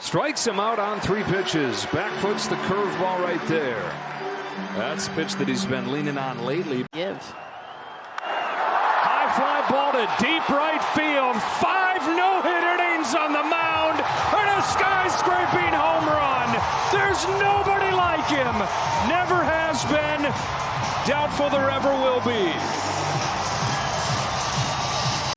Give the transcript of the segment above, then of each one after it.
Strikes him out on three pitches. Back foots the curveball right there. That's a pitch that he's been leaning on lately. Give. High fly ball to deep right field. Five no-hit innings on the mound and a skyscraping home run. There's nobody like him. Never has been. Doubtful there ever will be.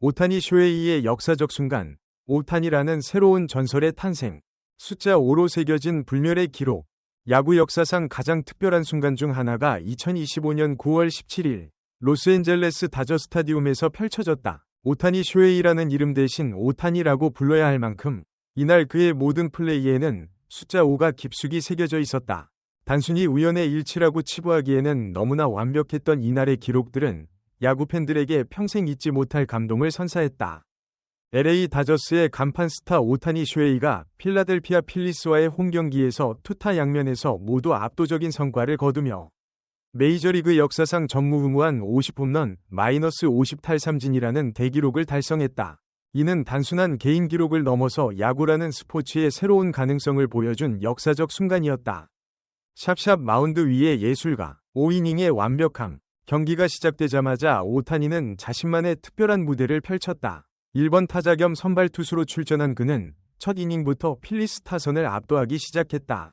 오타니 쇼헤이의 역사적 순간, 오타니라는 새로운 전설의 탄생, 숫자 5로 새겨진 불멸의 기록, 야구 역사상 가장 특별한 순간 중 하나가 2025년 9월 17일, 로스앤젤레스 다저 스타디움에서 펼쳐졌다. 오타니 쇼헤이라는 이름 대신 오타니라고 불러야 할 만큼, 이날 그의 모든 플레이에는 숫자 5가 깊숙이 새겨져 있었다. 단순히 우연의 일치라고 치부하기에는 너무나 완벽했던 이날의 기록들은 야구 팬들에게 평생 잊지 못할 감동을 선사했다. LA 다저스의 간판 스타 오타니 쇼헤이가 필라델피아 필리스와의 홈 경기에서 투타 양면에서 모두 압도적인 성과를 거두며 메이저리그 역사상 전무후무한 50홈런 마이너스 50탈삼진이라는 대기록을 달성했다. 이는 단순한 개인 기록을 넘어서 야구라는 스포츠의 새로운 가능성을 보여준 역사적 순간이었다. 샵샵 마운드 위의 예술가, 5이닝의 완벽함, 경기가 시작되자마자 오타니는 자신만의 특별한 무대를 펼쳤다. 1번 타자 겸 선발 투수로 출전한 그는 첫 이닝부터 필리스 타선을 압도하기 시작했다.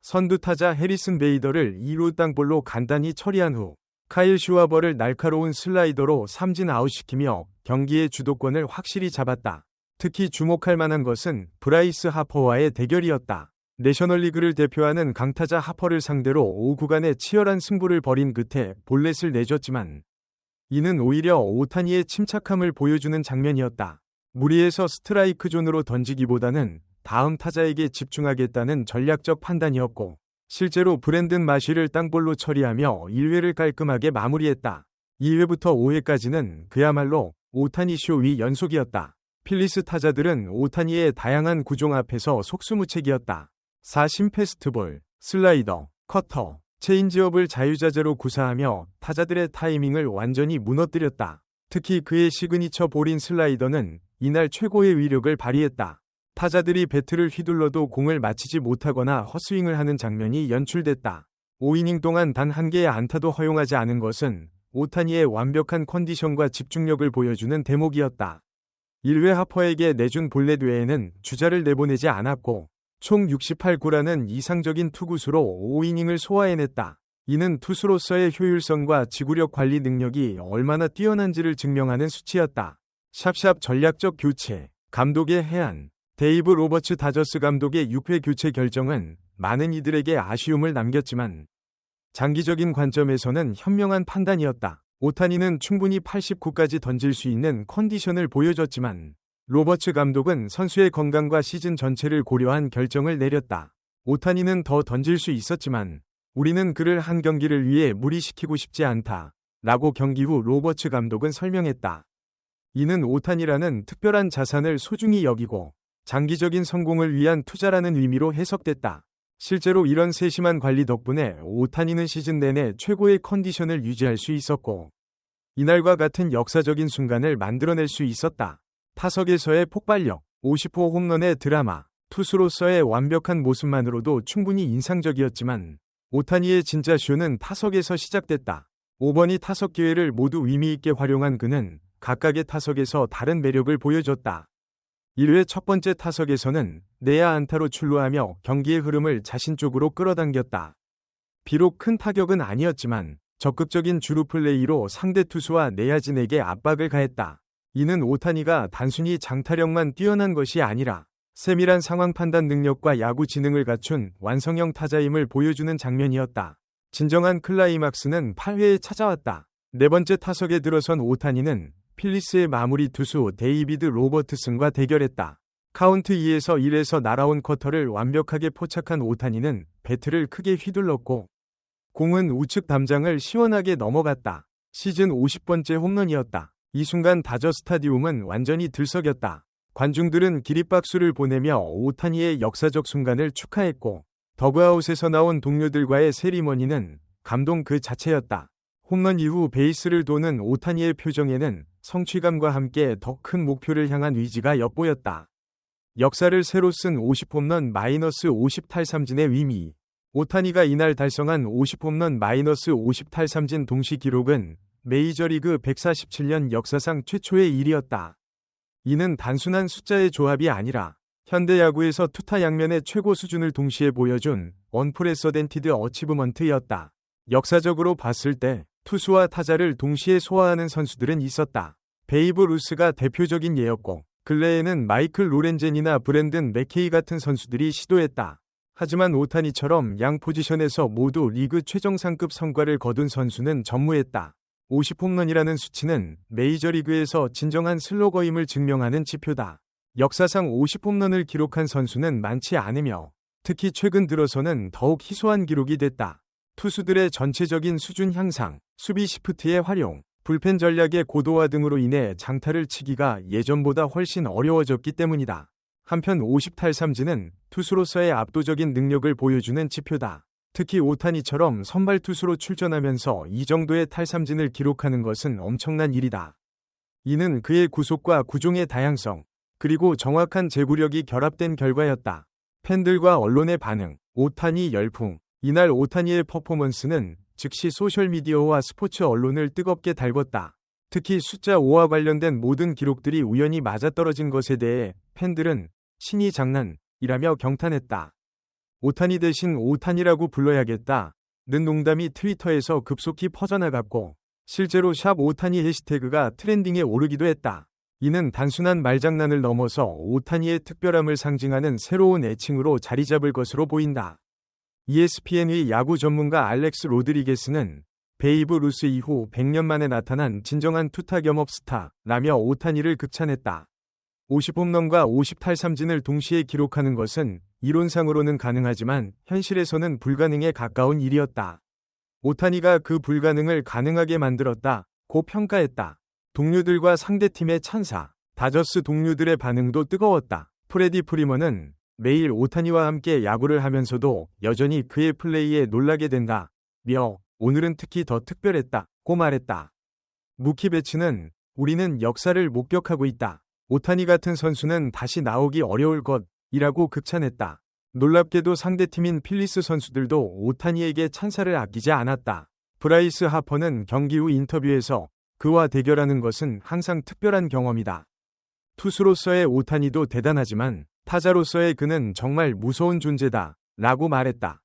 선두 타자 해리슨 베이더를 2루 땅볼로 간단히 처리한 후 카일 슈와버를 날카로운 슬라이더로 삼진 아웃시키며 경기의 주도권을 확실히 잡았다. 특히 주목할 만한 것은 브라이스 하퍼와의 대결이었다. 내셔널리그를 대표하는 강타자 하퍼를 상대로 5구간의 치열한 승부를 벌인 끝에 볼넷을 내줬지만 이는 오히려 오타니의 침착함을 보여주는 장면이었다. 무리해서 스트라이크 존으로 던지기보다는 다음 타자에게 집중하겠다는 전략적 판단이었고 실제로 브랜든 마쉬를 땅볼로 처리하며 1회를 깔끔하게 마무리했다. 2회부터 5회까지는 그야말로 오타니 쇼위 연속이었다. 필리스 타자들은 오타니의 다양한 구종 앞에서 속수무책이었다. 4심 패스트볼, 슬라이더, 커터, 체인지업을 자유자재로 구사하며 타자들의 타이밍을 완전히 무너뜨렸다. 특히 그의 시그니처 볼인 슬라이더는 이날 최고의 위력을 발휘했다. 타자들이 배트를 휘둘러도 공을 맞히지 못하거나 헛스윙을 하는 장면이 연출됐다. 5이닝 동안 단 한 개의 안타도 허용하지 않은 것은 오타니의 완벽한 컨디션과 집중력을 보여주는 대목이었다. 1회 하퍼에게 내준 볼넷 외에는 주자를 내보내지 않았고 총 68구라는 이상적인 투구수로 5이닝을 소화해냈다. 이는 투수로서의 효율성과 지구력 관리 능력이 얼마나 뛰어난지를 증명하는 수치였다. 샵샵 전략적 교체, 감독의 해안, 데이브 로버츠 다저스 감독의 6회 교체 결정은 많은 이들에게 아쉬움을 남겼지만 장기적인 관점에서는 현명한 판단이었다. 오타니는 충분히 89까지 던질 수 있는 컨디션을 보여줬지만 로버츠 감독은 선수의 건강과 시즌 전체를 고려한 결정을 내렸다. 오타니는 더 던질 수 있었지만 우리는 그를 한 경기를 위해 무리시키고 싶지 않다. 라고 경기 후 로버츠 감독은 설명했다. 이는 오타니라는 특별한 자산을 소중히 여기고 장기적인 성공을 위한 투자라는 의미로 해석됐다. 실제로 이런 세심한 관리 덕분에 오타니는 시즌 내내 최고의 컨디션을 유지할 수 있었고 이날과 같은 역사적인 순간을 만들어낼 수 있었다. 타석에서의 폭발력, 50호 홈런의 드라마, 투수로서의 완벽한 모습만으로도 충분히 인상적이었지만 오타니의 진짜 쇼는 타석에서 시작됐다. 5번이 타석 기회를 모두 의미있게 활용한 그는 각각의 타석에서 다른 매력을 보여줬다. 1회 첫 번째 타석에서는 내야 안타로 출루하며 경기의 흐름을 자신 쪽으로 끌어당겼다. 비록 큰 타격은 아니었지만 적극적인 주루 플레이로 상대 투수와 내야진에게 압박을 가했다. 이는 오타니가 단순히 장타력만 뛰어난 것이 아니라 세밀한 상황 판단 능력과 야구 지능을 갖춘 완성형 타자임을 보여주는 장면이었다. 진정한 클라이막스는 8회에 찾아왔다. 네 번째 타석에 들어선 오타니는 필리스의 마무리 투수 데이비드 로버트슨과 대결했다. 카운트 2에서 1에서 날아온 쿼터를 완벽하게 포착한 오타니는 배트를 크게 휘둘렀고 공은 우측 담장을 시원하게 넘어갔다. 시즌 50번째 홈런이었다. 이 순간 다저 스타디움은 완전히 들썩였다. 관중들은 기립박수를 보내며 오타니의 역사적 순간을 축하했고 더그아웃에서 나온 동료들과의 세리머니는 감동 그 자체였다. 홈런 이후 베이스를 도는 오타니의 표정에는 성취감과 함께 더 큰 목표를 향한 의지가 엿보였다. 역사를 새로 쓴 50홈런 마이너스 50탈삼진의 의미. 오타니가 이날 달성한 50홈런 마이너스 50탈삼진 동시 기록은 메이저리그 147년 역사상 최초의 일이었다. 이는 단순한 숫자의 조합이 아니라 현대 야구에서 투타 양면의 최고 수준을 동시에 보여준 언프레서덴티드 어치브먼트였다. 역사적으로 봤을 때 투수와 타자를 동시에 소화하는 선수들은 있었다. 베이브 루스가 대표적인 예였고 근래에는 마이클 로렌젠이나 브랜든 맥케이 같은 선수들이 시도했다. 하지만 오타니처럼 양 포지션에서 모두 리그 최정상급 성과를 거둔 선수는 전무했다. 50홈런이라는 수치는 메이저리그에서 진정한 슬로거임을 증명하는 지표다. 역사상 50홈런을 기록한 선수는 많지 않으며 특히 최근 들어서는 더욱 희소한 기록이 됐다. 투수들의 전체적인 수준 향상, 수비 시프트의 활용, 불펜 전략의 고도화 등으로 인해 장타를 치기가 예전보다 훨씬 어려워졌기 때문이다. 한편 50탈삼진은 투수로서의 압도적인 능력을 보여주는 지표다. 특히 오타니처럼 선발 투수로 출전하면서 이 정도의 탈삼진을 기록하는 것은 엄청난 일이다. 이는 그의 구속과 구종의 다양성, 그리고 정확한 제구력이 결합된 결과였다. 팬들과 언론의 반응, 오타니 열풍. 이날 오타니의 퍼포먼스는 즉시 소셜미디어와 스포츠 언론을 뜨겁게 달궜다. 특히 숫자 5와 관련된 모든 기록들이 우연히 맞아떨어진 것에 대해 팬들은 신이 장난이라며 경탄했다. 오타니 대신 오타니라고 불러야겠다. 는 농담이 트위터에서 급속히 퍼져나갔고 실제로 샵 오타니 해시태그가 트렌딩에 오르기도 했다. 이는 단순한 말장난을 넘어서 오타니의 특별함을 상징하는 새로운 애칭으로 자리 잡을 것으로 보인다. ESPN의 야구 전문가 알렉스 로드리게스는 베이브 루스 이후 100년 만에 나타난 진정한 투타 겸업 스타라며 오타니를 극찬했다. 50홈런과 50탈삼진을 동시에 기록하는 것은 이론상으로는 가능하지만 현실에서는 불가능에 가까운 일이었다. 오타니가 그 불가능을 가능하게 만들었다. 고 평가했다. 동료들과 상대팀의 찬사, 다저스 동료들의 반응도 뜨거웠다. 프레디 프리머는 매일 오타니와 함께 야구를 하면서도 여전히 그의 플레이에 놀라게 된다. 며 오늘은 특히 더 특별했다. 고 말했다. 무키 배츠는 우리는 역사를 목격하고 있다. 오타니 같은 선수는 다시 나오기 어려울 것 이라고 극찬했다. 놀랍게도 상대팀인 필리스 선수들도 오타니에게 찬사를 아끼지 않았다. 브라이스 하퍼는 경기 후 인터뷰에서 그와 대결하는 것은 항상 특별한 경험이다. 투수로서의 오타니도 대단하지만 타자로서의 그는 정말 무서운 존재다. 라고 말했다.